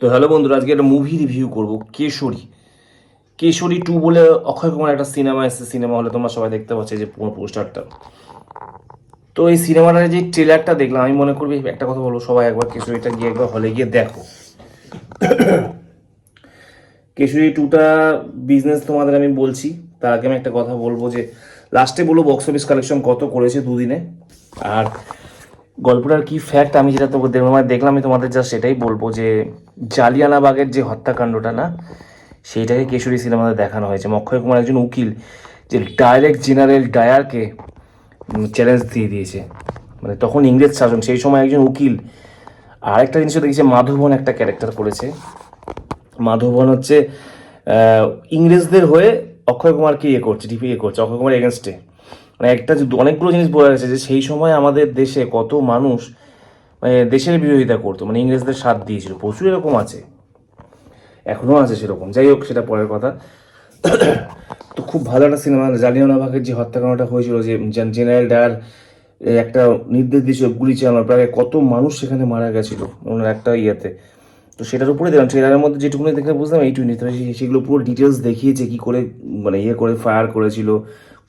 তো হ্যালো বন্ধুরা, আজকে একটা মুভি রিভিউ করব, কেশরী। কেশরী টু বলে অক্ষয় কুমার একটা সিনেমা এসেছে সিনেমা হলে তোমরা সবাই দেখতে পাচ্ছ যে পোস্টারটা তো এই সিনেমাটার যে ট্রেলারটা দেখলাম, আমি মনে করবি একটা কথা বলব, সবাই একবার কেশরীটা গিয়ে একবার হলে গিয়ে দেখো। কেশরী টুটা বিজনেস তোমাদের আমি বলছি, তার আগে আমি একটা কথা বলব যে লাস্টে বলব বক্স অফিস কালেকশন কত করেছে দুদিনে, আর গল্পটার কি ফ্যাক্ট আমি যেটা তোমাকে মানে দেখলাম আমি তোমাদের যা সেটাই বলব যে জালিয়ানাবাগের যে হত্যাকাণ্ডটা না, সেইটাকে কেশরী সিনেমাতে দেখানো হয়েছে। অক্ষয় কুমার একজন উকিল, যে ডাইরেক্ট জেনারেল ডায়ারকে চ্যালেঞ্জ দিয়ে দিয়েছে। মানে তখন ইংরেজ শাসন, সেই সময় একজন উকিল। আর একটা জিনিসও দেখেছে মাধবন একটা ক্যারেক্টার করেছে। মাধবন হচ্ছে ইংরেজদের হয়ে অক্ষয় কুমারকে ইয়ে করছে ডিপি ইয়ে করছে, অক্ষয় কুমার এগেনস্টে মানে একটা অনেকগুলো জিনিস বোঝা গেছে যে সেই সময় আমাদের দেশে কত মানুষ মানে দেশের বিরোধিতা করতো। মানে ইংরেজদের সাথ দিয়েছিল। প্রচুর এরকম আছে। এখনও আছে সেরকম। যাই হোক, সেটা পরের কথা। তো খুব ভালো একটা সিনেমা। জালিয়ানওয়ালাবাগের যে হত্যাকাণ্ডটা হয়েছিল, যে জেনারেল ডায়ার একটা নির্দেশ দিয়েছিল গুলি চালানোর। প্রায় কত মানুষ সেখানে মারা গেছিল ওনার একটা ইয়েতে। তো সেটার উপরে দেখলাম, ট্রেলারের মধ্যে যেটুকুনি দেখে বুঝলাম এইটুকুনি সেগুলো পুরো ডিটেলস দেখিয়েছে, কি করে মানে ইয়ে করে ফায়ার করেছিল।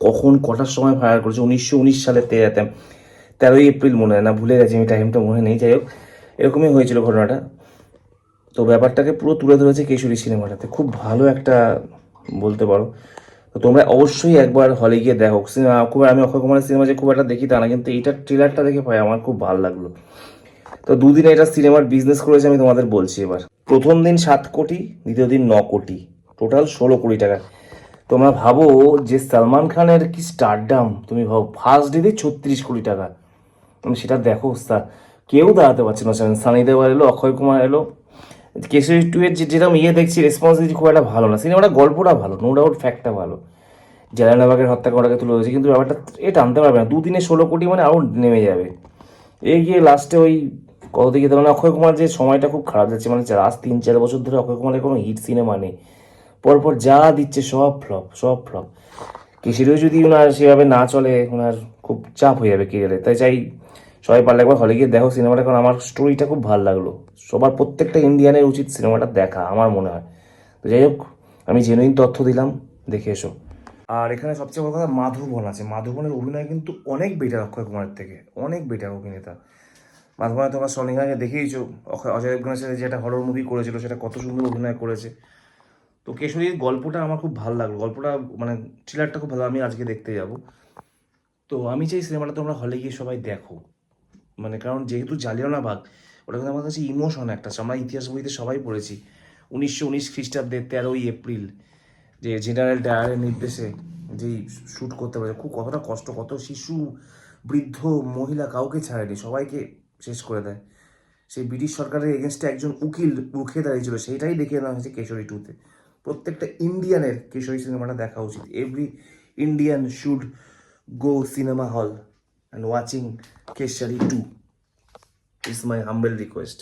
কখন কটার সময় ফায়ার করেছে? উনিশশো উনিশ সালে তেরাতে তেরোই এপ্রিল মনে হয় না, ভুলে গেছি আমি টাইমটা মনে নেই, যাই হোক। এরকমই হয়েছিল ঘটনাটা। তো ব্যাপারটাকে পুরো তুলে ধরেছে কেশরী সিনেমাটাতে। খুব ভালো একটা, বলতে পারো। তো তোমরা অবশ্যই একবার হলে গিয়ে দেখো। সিনেমা খুব, আমি অক্ষয় কুমারের সিনেমা যে খুব একটা দেখি তা না, কিন্তু এইটার ট্রেলারটা দেখে পাই আমার খুব ভালো লাগল। তো দুদিন এটা সিনেমার বিজনেস করেছে, আমি তোমাদের বলছি এবার। প্রথম দিন সাত কোটি, দ্বিতীয় দিন ন কোটি। টোটাল ষোলো কোটি টাকা। তোমরা ভাবো যে সালমান খানের কি স্টার স্টারডাম তুমি ভাবো ফার্স্ট ডেতে ছত্রিশ কোটি টাকা। তুমি সেটা দেখো কেউ দাঁড়াতে পারছে না সানি দেওয়ার এলো, অক্ষয় কুমার এলো। কেশরী টু এর যেরকম ইয়ে দেখছি রেসপন্সিবিলিটি খুব একটা ভালো না। সিনেমাটা, গল্পটা ভালো নো ডাউট ফ্যাক্টটা ভালো। জালানাবাগের হত্যাকাণ্ডটাকে তুলে ধরেছে, কিন্তু ব্যাপারটা এ টানতে পারবে না। দুদিনে ষোলো কোটি মানে আরও নেমে যাবে। এই গিয়ে লাস্টে ওই কত দিকে মানে অক্ষয় কুমার যে সময়টা খুব খারাপ যাচ্ছে মানে লাস্ট তিন চার বছর ধরে অক্ষয় কুমারের কোনো হিট সিনেমা নেই। পরপর যা দিচ্ছে সব ফ্লপ সব ফ্লপ। কেশরীও যদি ওনার সেভাবে না চলে ওনার খুব চাপ হয়ে যাবে কেরিয়ারে তাই চাই সবাই পারলে একবার হলে গিয়ে দেখো সিনেমাটা, কারণ আমার স্টোরিটা খুব ভালো লাগল। সবার প্রত্যেকটা ইন্ডিয়ানের উচিত সিনেমাটা দেখা, আমার মনে হয়। তো যাই হোক, আমি জেনুইন তথ্য দিলাম, দেখে এসো। আর এখানে সবচেয়ে বড় কথা মাধুবন আছে। মাধুবনের অভিনয় কিন্তু অনেক বেটার অক্ষয় কুমারের থেকে, অনেক বেটার অভিনেতা। মাধুবনে তোমার সনিহাকে দেখেইছো, অক্ষয়, অজয় দেবগনের সাথে যে একটা হরর মুভি করেছিল, সেটা কত সুন্দর অভিনয় করেছে। তো কেশরীর গল্পটা আমার খুব ভালো লাগল। গল্পটা মানে থ্রিলারটা খুব ভালো আমি আজকে দেখতে যাব। তো আমি চাই সিনেমাটা তোমরা হলে গিয়ে সবাই দেখো। মানে কারণ যেহেতু জালিয়ানাবাগ ওটা কিন্তু আমার কাছে ইমোশন একটা। আমরা ইতিহাস বইতে সবাই পড়েছি। উনিশশো উনিশ খ্রিস্টাব্দের তেরোই এপ্রিল, যে জেনারেল ডায়ারের নির্দেশে যেই শ্যুট করতে পারে, খুব কতটা কষ্ট, কত শিশু, বৃদ্ধ, মহিলা কাউকে ছাড়েনি, সবাইকে শেষ করে দেয়। সেই ব্রিটিশ সরকারের এগেনস্টে একজন উকিল রুখে দাঁড়িয়েছিল সেইটাই দেখে নেওয়া হয়েছে কেশরী টুতে প্রত্যেকটা ইন্ডিয়ানের কেশরী সিনেমাটা দেখা উচিত। Every Indian should go cinema hall and watching Kesari too is my humble request